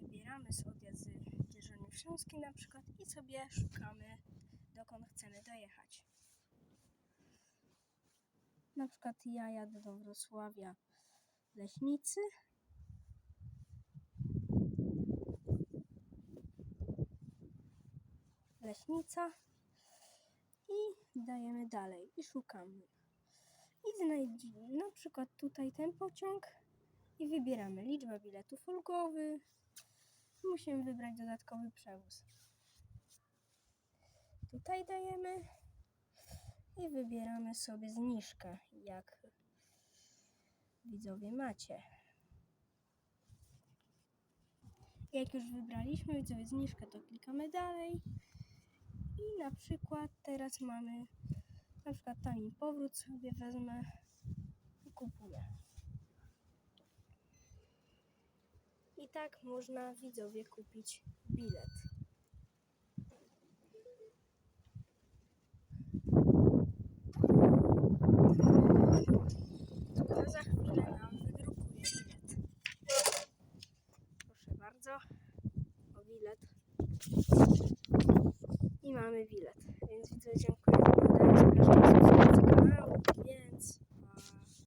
wybieramy sobie z Dzierżony Wsiąski na przykład i sobie szukamy, dokąd chcemy dojechać. Na przykład ja jadę do Wrocławia Leśnicy. Leśnica i dajemy dalej i szukamy. I znajdź na przykład tutaj ten pociąg i wybieramy liczbę biletów ulgowy. Musimy wybrać dodatkowy przewóz. Tutaj dajemy i wybieramy sobie zniżkę, jak widzowie macie. Jak już wybraliśmy widzowie zniżkę, to klikamy dalej i na przykład teraz mamy na przykład tani powrót sobie wezmę i kupuję. I tak można widzowie kupić bilet. To za chwilę nam wydrukuje bilet. Proszę bardzo, o bilet. I mamy bilet. Więc widzę, dziękuję